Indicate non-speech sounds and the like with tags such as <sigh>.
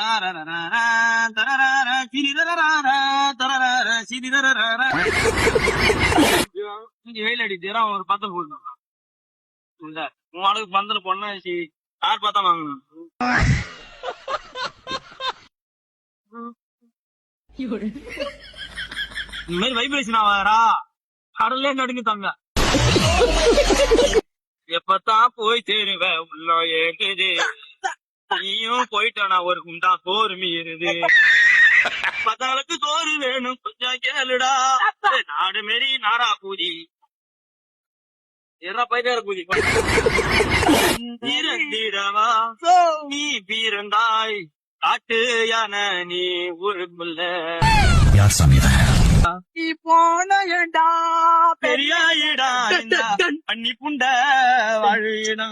<laughs> வெயில் அடிச்சுரா ஒரு பந்தல் போடணும் இல்ல உன் ஆளுக்கு பந்தல் பொண்ணு யார் பார்த்தா வாங்கணும் இந்த மாதிரி வைப்ரேஷன் ஆவாரா கடல்ல நடுங்க தங்க எப்பதான் போய் சேருவ உள்ள ஏங்குது. நீயும் போயிட்டானா? ஒரு குண்டா சோறு மீறுது. பத்தாளுக்கு சோறு வேணும். கொஞ்சம் கேளுடா. நாடு மாரி நாரா பூதி. நீ பீரந்தாய் காட்டு யானை நீ ஊருக்குள்ள. யார் சாமி நீ போனடா பெரியாயிடா இந்த. பண்ணி புண்ட வாழிடா